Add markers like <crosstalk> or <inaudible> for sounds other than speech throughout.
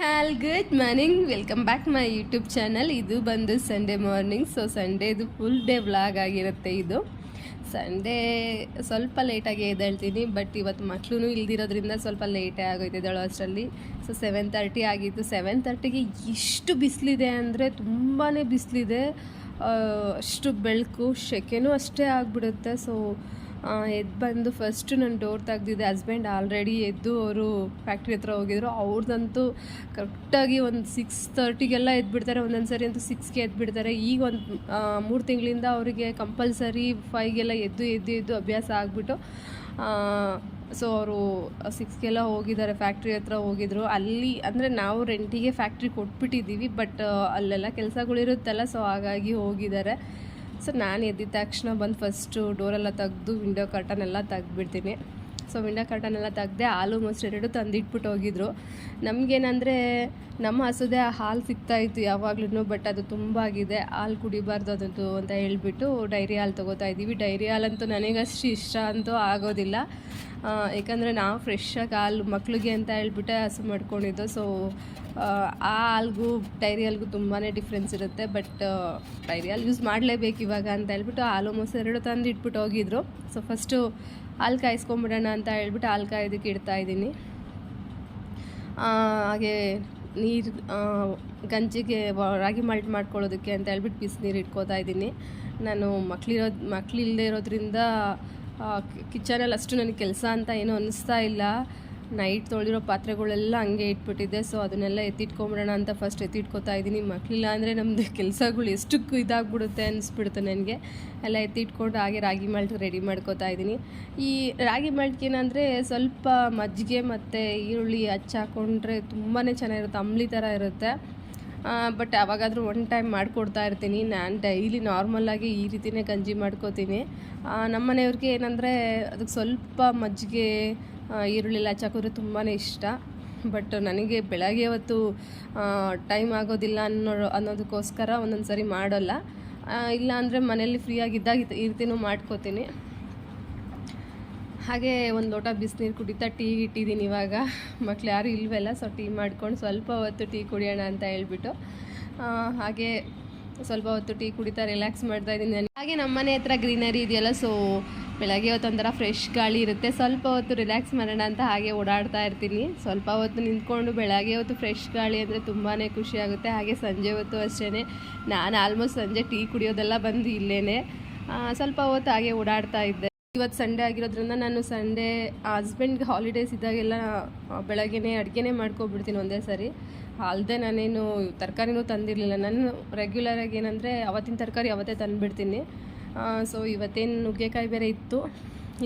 Hall good morning welcome back my YouTube channel ಇದು ಬಂದು Sunday morning so ಸಂಡೇದು full day vlog ಆಗಿರುತ್ತೆ ಇದು. ಸಂಡೇ ಸ್ವಲ್ಪ ಲೇಟಾಗಿ ಎದ್ದೇಳ್ತೀನಿ ಬಟ್ ಇವತ್ತು ಮಕ್ಕಳು ಇಲ್ದಿರೋದ್ರಿಂದ ಸ್ವಲ್ಪ ಲೇಟೇ ಆಗೋಯ್ತು ಎದ್ದೇಳೋ ಅಷ್ಟರಲ್ಲಿ. ಸೊ ಸೆವೆನ್ ತರ್ಟಿ ಆಗಿತ್ತು. ಸೆವೆನ್ ತರ್ಟಿಗೆ ಎಷ್ಟು ಬಿಸಿಲಿದೆ ಅಂದರೆ ತುಂಬಾ ಬಿಸಿಲಿದೆ. ಅಷ್ಟು ಬೆಳಕು ಶೆಕೆನೂ ಅಷ್ಟೇ ಆಗಿಬಿಡುತ್ತೆ. ಸೊ ಎದ್ದು ಬಂದು ಫಸ್ಟು ನಾನು ಡೋರ್ ತೆಗ್ದಿದ್ದೆ ಹಸ್ಬೆಂಡ್ ಆಲ್ರೆಡಿ ಎದ್ದು ಅವರು ಫ್ಯಾಕ್ಟ್ರಿ ಹತ್ರ ಹೋಗಿದ್ರು. ಅವ್ರದ್ದಂತೂ ಕರೆಕ್ಟಾಗಿ ಒಂದು ಸಿಕ್ಸ್ ತರ್ಟಿಗೆಲ್ಲ ಎದ್ಬಿಡ್ತಾರೆ. ಒಂದೊಂದು ಸರಿ ಅಂತೂ ಸಿಕ್ಸ್ಗೆ ಎದ್ಬಿಡ್ತಾರೆ. ಈಗ ಒಂದು ಮೂರು ತಿಂಗಳಿಂದ ಅವರಿಗೆ ಕಂಪಲ್ಸರಿ ಫೈಗೆಲ್ಲ ಎದ್ದು ಎದ್ದು ಎದ್ದು ಅಭ್ಯಾಸ ಆಗಿಬಿಟ್ಟು ಸೊ ಅವರು ಸಿಕ್ಸ್ಗೆಲ್ಲ ಹೋಗಿದ್ದಾರೆ. ಫ್ಯಾಕ್ಟ್ರಿ ಹತ್ರ ಹೋಗಿದ್ರು. ಅಲ್ಲಿ ಅಂದರೆ ನಾವು ರೆಂಟಿಗೆ ಫ್ಯಾಕ್ಟ್ರಿ ಕೊಟ್ಬಿಟ್ಟಿದ್ದೀವಿ ಬಟ್ ಅಲ್ಲೆಲ್ಲ ಕೆಲಸಗಳಿರುತ್ತಲ್ಲ ಸೊ ಹಾಗಾಗಿ ಹೋಗಿದ್ದಾರೆ. ಸೊ ನಾನು ಎದ್ದಿದ ತಕ್ಷಣ ಬಂದು ಫಸ್ಟು ಡೋರೆಲ್ಲ ತೆಗೆದು ವಿಂಡೋ ಕರ್ಟನ್ ಎಲ್ಲ ತೆಗ್ದುಬಿಡ್ತೀನಿ. ಸೊ ವಿಂಡೋ ಕರ್ಟನ್ ಎಲ್ಲ ತೆಗ್ದೆ ಹಾಲು ಮೊಸರು ಎರಡು ತಂದಿಟ್ಬಿಟ್ಟು ಹೋಗಿದ್ರು. ನಮಗೇನಂದರೆ ನಮ್ಮ ಹಸುದೆ ಹಾಲು ಸಿಗ್ತಾಯಿತ್ತು ಯಾವಾಗ್ಲೂ ಬಟ್ ಅದು ತುಂಬ ಆಗಿದೆ. ಹಾಲು ಕುಡಿಬಾರ್ದು ಅದಂತು ಅಂತ ಹೇಳಿಬಿಟ್ಟು ಡೈರಿ ಹಾಲು ತೊಗೋತಾ ಇದ್ದೀವಿ ಡೈರಿ ಹಾಲಂತೂ ನನಗಷ್ಟು ಇಷ್ಟ ಅಂತೂ ಆಗೋದಿಲ್ಲ. ಆ, ಯಾಕಂದರೆ ನಾವು ಫ್ರೆಶ್ಶಾಗಿ ಹಾಲು ಮಕ್ಕಳಿಗೆ ಅಂತ ಹೇಳ್ಬಿಟ್ಟೆ ಹಸು ಮಾಡ್ಕೊಂಡಿದ್ದು. ಸೊ ಆ ಹಾಲ್ಗೂ ಡೈರಿ ಹಾಲ್ಗೂ ತುಂಬಾ ಡಿಫ್ರೆನ್ಸ್ ಇರುತ್ತೆ. ಬಟ್ ಡೈರಿ ಹಾಲು ಯೂಸ್ ಮಾಡಲೇಬೇಕು ಇವಾಗ ಅಂತ ಹೇಳ್ಬಿಟ್ಟು ಹಾಲು ಎರಡು ತಂದು ಇಟ್ಬಿಟ್ಟು ಹೋಗಿದ್ರು. ಸೊ ಫಸ್ಟು ಹಾಲು ಕಾಯಿಸ್ಕೊಂಬಿಡೋಣ ಅಂತ ಹೇಳ್ಬಿಟ್ಟು ಹಾಲು ಕಾಯೋದಕ್ಕೆ ಇಡ್ತಾ ಇದ್ದೀನಿ. ಹಾಗೆ ನೀರು ಗಂಜಿಗೆ ರಾಗಿ ಮಾಲ್ಟ್ ಮಾಡ್ಕೊಳ್ಳೋದಕ್ಕೆ ಅಂತ ಹೇಳ್ಬಿಟ್ಟು ಬಿಸಿನೀರು ಇಟ್ಕೋತಾ ಇದ್ದೀನಿ. ನಾನು ಮಕ್ಳಿರೋ ಮಕ್ಕಳಿಲ್ಲದೆ ಇರೋದ್ರಿಂದ ಕಿಚನಲ್ಲಿ ಅಷ್ಟು ನನಗೆ ಕೆಲಸ ಅಂತ ಏನೂ ಅನ್ನಿಸ್ತಾ ಇಲ್ಲ. ನೈಟ್ ತೊಳೆದಿರೋ ಪಾತ್ರೆಗಳೆಲ್ಲ ಹಂಗೆ ಇಟ್ಬಿಟ್ಟಿದ್ದೆ. ಸೊ ಅದನ್ನೆಲ್ಲ ಎತ್ತಿಟ್ಕೊಂಬಿಡೋಣ ಅಂತ ಫಸ್ಟ್ ಎತ್ತಿಟ್ಕೊತಾ ಇದ್ದೀನಿ. ಮಕ್ಕಳಿಲ್ಲ ಅಂದರೆ ನಮ್ಮದು ಕೆಲಸಗಳು ಎಷ್ಟಕ್ಕೂ ಇದಾಗ್ಬಿಡುತ್ತೆ ಅನಿಸ್ಬಿಡ್ತು ನನಗೆ. ಎಲ್ಲ ಎತ್ತಿಟ್ಕೊಂಡು ಹಾಗೆ ರಾಗಿ ಮಾಲ್ಟ್ ರೆಡಿ ಮಾಡ್ಕೋತಾ ಇದ್ದೀನಿ. ಈ ರಾಗಿ ಮಾಲ್ಟ್ಗೆ ಏನಂದರೆ ಸ್ವಲ್ಪ ಮಜ್ಜಿಗೆ ಮತ್ತು ಈರುಳ್ಳಿ ಹಚ್ಚಾಕೊಂಡ್ರೆ ತುಂಬಾ ಚೆನ್ನಾಗಿರುತ್ತೆ. ಅಂಬ್ಲಿ ಥರ ಇರುತ್ತೆ. ಬಟ್ ಯಾವಾಗಾದರೂ ಒನ್ ಟೈಮ್ ಮಾಡಿಕೊಡ್ತಾ ಇರ್ತೀನಿ. ನಾನು ಡೈಲಿ ನಾರ್ಮಲ್ಲಾಗಿ ಈ ರೀತಿನೇ ಗಂಜಿ ಮಾಡ್ಕೋತೀನಿ. ನಮ್ಮ ಮನೆಯವ್ರಿಗೆ ಏನಂದರೆ ಅದಕ್ಕೆ ಸ್ವಲ್ಪ ಮಜ್ಜಿಗೆ ಈರುಳ್ಳಿ ಹಚ್ಚಾಕಿದ್ರೆ ತುಂಬಾ ಇಷ್ಟ. ಬಟ್ ನನಗೆ ಬೆಳಗ್ಗೆ ಹೊತ್ತು ಟೈಮ್ ಆಗೋದಿಲ್ಲ ಅನ್ನೋ, ಅನ್ನೋದಕ್ಕೋಸ್ಕರ ಒಂದೊಂದು ಸರಿ ಮಾಡೋಲ್ಲ ಇಲ್ಲಾಂದರೆ ಇಲ್ಲ ಅಂದರೆ ಮನೇಲಿ ಫ್ರೀಯಾಗಿದ್ದಾಗ ಈ ರೀತಿಯೂ ಮಾಡ್ಕೋತೀನಿ. ಹಾಗೆ ಒಂದು ಲೋಟ ಬಿಸಿನೀರು ಕುಡಿತಾ ಟೀ ಇಟ್ಟಿದ್ದೀನಿ ಇವಾಗ. ಮಕ್ಳು ಯಾರು ಇಲ್ವಲ್ಲ ಸೊ ಟೀ ಮಾಡ್ಕೊಂಡು ಸ್ವಲ್ಪ ಹೊತ್ತು ಟೀ ಕುಡಿಯೋಣ ಅಂತ ಹೇಳ್ಬಿಟ್ಟು. ಹಾಗೆ ಸ್ವಲ್ಪ ಹೊತ್ತು ಟೀ ಕುಡಿತಾ ರಿಲ್ಯಾಕ್ಸ್ ಮಾಡ್ತಾ ಇದ್ದೀನಿ ಹಾಗೆ ನಮ್ಮ ಮನೆ ಹತ್ರ ಗ್ರೀನರಿ ಇದೆಯಲ್ಲ ಸೊ ಬೆಳಗ್ಗೆ ಹೊತ್ತು ಒಂಥರ ಫ್ರೆಶ್ ಗಾಳಿ ಇರುತ್ತೆ. ಸ್ವಲ್ಪ ಹೊತ್ತು ರಿಲ್ಯಾಕ್ಸ್ ಮಾಡೋಣ ಅಂತ ಹಾಗೆ ಓಡಾಡ್ತಾ ಇರ್ತೀನಿ. ಸ್ವಲ್ಪ ಹೊತ್ತು ನಿಂತ್ಕೊಂಡು ಬೆಳಗ್ಗೆ ಹೊತ್ತು ಫ್ರೆಶ್ ಗಾಳಿ ಅಂದರೆ ತುಂಬಾ ಖುಷಿ ಆಗುತ್ತೆ. ಹಾಗೆ ಸಂಜೆ ಹೊತ್ತು ಅಷ್ಟೇ ನಾನು ಆಲ್ಮೋಸ್ಟ್ ಸಂಜೆ ಟೀ ಕುಡಿಯೋದೆಲ್ಲ ಬಂದು ಇಲ್ಲೇ ಸ್ವಲ್ಪ ಹೊತ್ತು ಹಾಗೆ ಓಡಾಡ್ತಾ ಇದ್ದೆ. ಇವತ್ತು ಸಂಡೇ ಆಗಿರೋದ್ರಿಂದ ನಾನು ಸಂಡೇ ಹಸ್ಬೆಂಡ್ಗೆ ಹಾಲಿಡೇಸ್ ಇದ್ದಾಗೆಲ್ಲ ಬೆಳಗ್ಗೆನೇ ಅಡುಗೆನೇ ಮಾಡ್ಕೊಬಿಡ್ತೀನಿ ಒಂದೇ ಸಾರಿ. ಅಲ್ಲದೆ ನಾನೇನು ತರಕಾರಿನೂ ತಂದಿರಲಿಲ್ಲ. ನಾನು ರೆಗ್ಯುಲರಾಗಿ ಏನಂದರೆ ಅವತ್ತಿನ ತರಕಾರಿ ಅವತ್ತೇ ತಂದುಬಿಡ್ತೀನಿ. ಸೊ ಇವತ್ತೇನು ನುಗ್ಗೆಕಾಯಿ ಬೇರೆ ಇತ್ತು.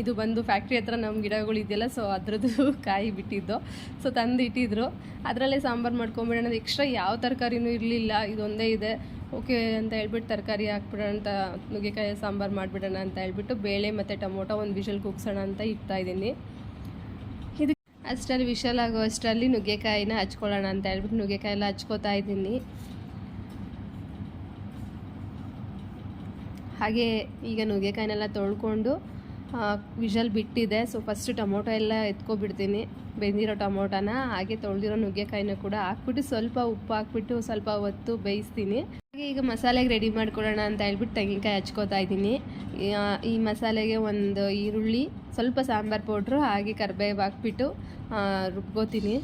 ಇದು ಬಂದು ಫ್ಯಾಕ್ಟ್ರಿ ಹತ್ರ ನಮ್ಮ ಗಿಡಗಳು ಇದೆಯಲ್ಲ ಸೊ ಅದರದ್ದು <laughs> ಕಾಯಿ ಬಿಟ್ಟಿದ್ದು. ಸೊ ತಂದು ಇಟ್ಟಿದ್ರು. ಅದರಲ್ಲೇ ಸಾಂಬಾರು ಮಾಡ್ಕೊಂಬಿಡೋಣ. ಎಕ್ಸ್ಟ್ರಾ ಯಾವ ತರಕಾರಿನೂ ಇರಲಿಲ್ಲ. ಇದೊಂದೇ ಇದೆ. ಓಕೆ ಅಂತ ಹೇಳ್ಬಿಟ್ಟು ತರಕಾರಿ ಹಾಕ್ಬಿಡೋಣ ಅಂತ, ನುಗ್ಗೆಕಾಯಿ ಸಾಂಬಾರು ಮಾಡಿಬಿಡೋಣ ಅಂತ ಹೇಳ್ಬಿಟ್ಟು ಬೇಳೆ ಮತ್ತು ಟೊಮೊಟೊ ಒಂದು ವಿಷಲ್ ಕುಗ್ಸೋಣ ಅಂತ ಇಡ್ತಾ ಇದ್ದೀನಿ. ಇದು ಅಷ್ಟರಲ್ಲಿ ವಿಷಲ್ ಆಗೋ ಅಷ್ಟರಲ್ಲಿ ನುಗ್ಗೆಕಾಯಿನ ಹಚ್ಕೊಳ್ಳೋಣ ಅಂತ ಹೇಳ್ಬಿಟ್ಟು ನುಗ್ಗೆಕಾಯಿ ಎಲ್ಲ ಹಚ್ಕೋತಾ ಇದ್ದೀನಿ. ಹಾಗೆ ಈಗ ನುಗ್ಗೆಕಾಯಿನೆಲ್ಲ ತೊಳ್ಕೊಂಡು ವಿಷಲ್ ಬಿಟ್ಟಿದೆ. ಸೊ ಫಸ್ಟ್ ಟೊಮೊಟೊ ಎಲ್ಲ ಎತ್ಕೊಬಿಡ್ತೀನಿ. ಬೆಂದಿರೋ ಟೊಮೊಟೊನ ಹಾಗೆ ತೊಳೆದಿರೋ ನುಗ್ಗೆಕಾಯಿನ ಕೂಡ ಹಾಕ್ಬಿಟ್ಟು ಸ್ವಲ್ಪ ಉಪ್ಪು ಹಾಕ್ಬಿಟ್ಟು ಸ್ವಲ್ಪ ಹೊತ್ತು ಬೇಯಿಸ್ತೀನಿ. ಈಗ ಮಸಾಲೆಗೆ ರೆಡಿ ಮಾಡ್ಕೊಳ್ಳೋಣ ಅಂತ ಹೇಳ್ಬಿಟ್ಟು ತೆಂಗಿನಕಾಯಿ ಹಚ್ಕೋತಾ ಇದ್ದೀನಿ. ಈ- ಮಸಾಲೆಗೆ ಒಂದು ಈರುಳ್ಳಿ, ಸ್ವಲ್ಪ ಸಾಂಬಾರು ಪೌಡ್ರು, ಹಾಗೆ ಕರ್ಬೇವು ಹಾಕ್ಬಿಟ್ಟು ರುಬ್ಕೋತೀನಿ.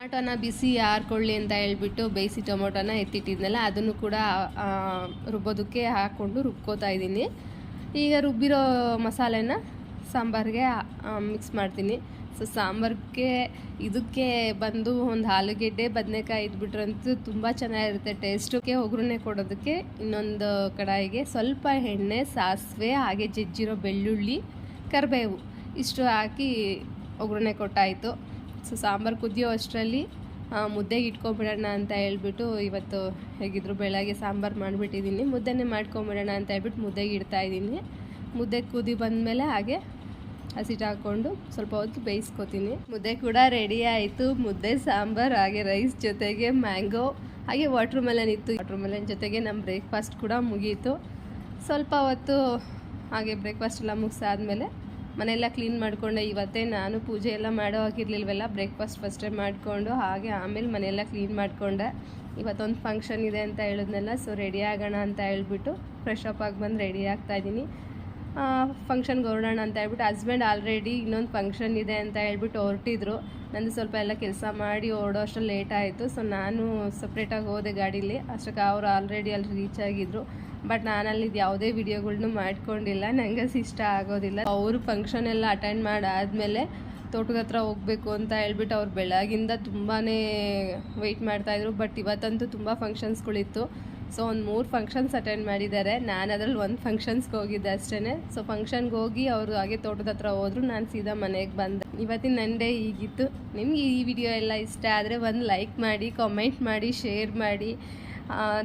ಟೊಮೊಟೊನ ಬಿಸಿ ಆರ್ಕೊಳ್ಳಿ ಅಂತ ಹೇಳ್ಬಿಟ್ಟು ಬೇಯಿಸಿ ಟೊಮೊಟೊನ ಎತ್ತಿಟ್ಟಿದ್ನಲ್ಲ, ಅದನ್ನು ಕೂಡ ರುಬ್ಬೋದಕ್ಕೆ ಹಾಕ್ಕೊಂಡು ರುಬ್ಕೋತಾ ಇದ್ದೀನಿ. ಈಗ ರುಬ್ಬಿರೋ ಮಸಾಲೆನ ಸಾಂಬಾರಿಗೆ ಮಿಕ್ಸ್ ಮಾಡ್ತೀನಿ. ಸೊ ಸಾಂಬಾರಿಗೆ ಇದಕ್ಕೆ ಬಂದು ಒಂದು ಆಲೂಗೆಡ್ಡೆ, ಬದನೆಕಾಯಿ ಇದ್ಬಿಟ್ರಂತೂ ತುಂಬ ಚೆನ್ನಾಗಿರುತ್ತೆ. ಟೇಸ್ಟಕ್ಕೆ ಒಗ್ಗರಣೆ ಕೊಡೋದಕ್ಕೆ ಇನ್ನೊಂದು ಕಡಾಯಿಗೆ ಸ್ವಲ್ಪ ಎಣ್ಣೆ, ಸಾಸಿವೆ, ಹಾಗೆ ಜಜ್ಜಿರೋ ಬೆಳ್ಳುಳ್ಳಿ, ಕರಿಬೇವು ಇಷ್ಟು ಹಾಕಿ ಒಗ್ಗರಣೆ ಕೊಟ್ಟಾಯಿತು. ಸೊ ಸಾಂಬಾರು ಕುದಿಯೋ ಅಷ್ಟರಲ್ಲಿ ಮುದ್ದೆಗೆ ಇಟ್ಕೊಂಬಿಡೋಣ ಅಂತ ಹೇಳ್ಬಿಟ್ಟು ಇವತ್ತು ಹೇಗಿದ್ರು ಬೆಳಗ್ಗೆ ಸಾಂಬಾರು ಮಾಡಿಬಿಟ್ಟಿದ್ದೀನಿ. ಮುದ್ದೆನೇ ಮಾಡ್ಕೊಂಬಿಡೋಣ ಅಂತ ಹೇಳ್ಬಿಟ್ಟು ಮುದ್ದೆಗೆ ಇಡ್ತಾಯಿದ್ದೀನಿ ಮುದ್ದೆ ಕುದಿ ಬಂದಮೇಲೆ ಹಾಗೆ ಹಸಿಟ್ಟು ಹಾಕ್ಕೊಂಡು ಸ್ವಲ್ಪ ಹೊತ್ತು ಬೇಯಿಸ್ಕೊತೀನಿ. ಮುದ್ದೆ ಕೂಡ ರೆಡಿ ಆಯಿತು. ಮುದ್ದೆ, ಸಾಂಬಾರು, ಹಾಗೆ ರೈಸ್ ಜೊತೆಗೆ ಮ್ಯಾಂಗೋ ಹಾಗೆ ವಾಟ್ರ್ ಮೆಲನ್ ಇತ್ತು. ವಾಟ್ರ್ ಮೆಲನ್ ಜೊತೆಗೆ ನಮ್ಮ ಬ್ರೇಕ್ಫಾಸ್ಟ್ ಕೂಡ ಮುಗೀತು. ಸ್ವಲ್ಪ ಹೊತ್ತು ಹಾಗೆ ಬ್ರೇಕ್ಫಾಸ್ಟ್ ಎಲ್ಲ ಮುಗಿಸಾದ್ಮೇಲೆ ಮನೆಯೆಲ್ಲ ಕ್ಲೀನ್ ಮಾಡಿಕೊಂಡೆ. ಇವತ್ತೇ ನಾನು ಪೂಜೆ ಎಲ್ಲ ಮಾಡೋ ಹಾಕಿರ್ಲಿಲ್ವಲ್ಲ ಬ್ರೇಕ್ಫಾಸ್ಟ್ ಫಸ್ಟೇ ಮಾಡಿಕೊಂಡು ಹಾಗೆ ಆಮೇಲೆ ಮನೆಯೆಲ್ಲ ಕ್ಲೀನ್ ಮಾಡಿಕೊಂಡೆ. ಇವತ್ತೊಂದು ಫಂಕ್ಷನ್ ಇದೆ ಅಂತ ಹೇಳಿದ್ನೆಲ್ಲ ಸೊ ರೆಡಿ ಆಗೋಣ ಅಂತ ಹೇಳ್ಬಿಟ್ಟು ಫ್ರೆಶ್ ಅಪ್ ಆಗಿ ಬಂದು ರೆಡಿ ಆಗ್ತಾ ಇದ್ದೀನಿ. ಫಂಕ್ಷನ್ಗೆ ಹೊರಡೋಣ ಅಂತ ಹೇಳ್ಬಿಟ್ಟು ಹಸ್ಬೆಂಡ್ ಆಲ್ರೆಡಿ ಇನ್ನೊಂದು ಫಂಕ್ಷನ್ ಇದೆ ಅಂತ ಹೇಳ್ಬಿಟ್ಟು ಹೊರಟಿದ್ರು. ನಂದು ಸ್ವಲ್ಪ ಎಲ್ಲ ಕೆಲಸ ಮಾಡಿ ಓಡೋ ಅಷ್ಟು ಲೇಟ್ ಆಯಿತು. ಸೊ ನಾನು ಸಪ್ರೇಟಾಗಿ ಹೋದೆ ಗಾಡೀಲಿ. ಅಷ್ಟಕ್ಕೆ ಅವರು ಆಲ್ರೆಡಿ ಅಲ್ಲಿ ರೀಚ್ ಆಗಿದ್ರು. ಬಟ್ ನಾನು ಅಲ್ಲಿ ಯಾವುದೇ ವಿಡಿಯೋಗಳ್ನು ಮಾಡ್ಕೊಂಡಿಲ್ಲ. ನನಗೆ ಇಷ್ಟ ಆಗೋದಿಲ್ಲ. ಅವರು ಫಂಕ್ಷನ್ ಎಲ್ಲ ಅಟೆಂಡ್ ಮಾಡಾದಮೇಲೆ ತೋಟದ ಹತ್ರ ಹೋಗಬೇಕು ಅಂತ ಹೇಳ್ಬಿಟ್ಟು ಅವ್ರು ಬೆಳಗಿಂದ ತುಂಬಾ ವೆಯ್ಟ್ ಮಾಡ್ತಾಯಿದ್ರು ಬಟ್ ಇವತ್ತಂತೂ ತುಂಬ ಫಂಕ್ಷನ್ಸ್ಗಳಿತ್ತು ಸೊ ಒಂದು ಮೂರು ಫಂಕ್ಷನ್ಸ್ ಅಟೆಂಡ್ ಮಾಡಿದ್ದಾರೆ. ನಾನು ಅದ್ರಲ್ಲಿ ಒಂದು ಫಂಕ್ಷನ್ಸ್ಗೆ ಹೋಗಿದ್ದೆ ಅಷ್ಟೇ ಸೊ ಫಂಕ್ಷನ್ಗೆ ಹೋಗಿ ಅವರು ಹಾಗೆ ತೋಟದ ಹತ್ರ ಹೋದ್ರು. ನಾನು ಸೀದಾ ಮನೆಗೆ ಬಂದೆ. ಇವತ್ತಿನ ನನ್ನ ಈಗಿತ್ತು. ನಿಮಗೆ ಈ ವಿಡಿಯೋ ಎಲ್ಲ ಇಷ್ಟ ಆದರೆ ಒಂದು ಲೈಕ್ ಮಾಡಿ ಕಾಮೆಂಟ್ ಮಾಡಿ ಶೇರ್ ಮಾಡಿ.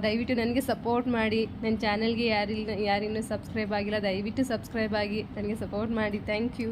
ದಯವಿಟ್ಟು ನನಗೆ ಸಪೋರ್ಟ್ ಮಾಡಿ. ನನ್ನ ಚಾನಲ್ಗೆ ಯಾರಿಲ್ಲ ಯಾರಿನ್ನೂ ಸಬ್ಸ್ಕ್ರೈಬ್ ಆಗಿಲ್ಲ, ದಯವಿಟ್ಟು ಸಬ್ಸ್ಕ್ರೈಬ್ ಆಗಿ. ನನಗೆ ಸಪೋರ್ಟ್ ಮಾಡಿ. Thank you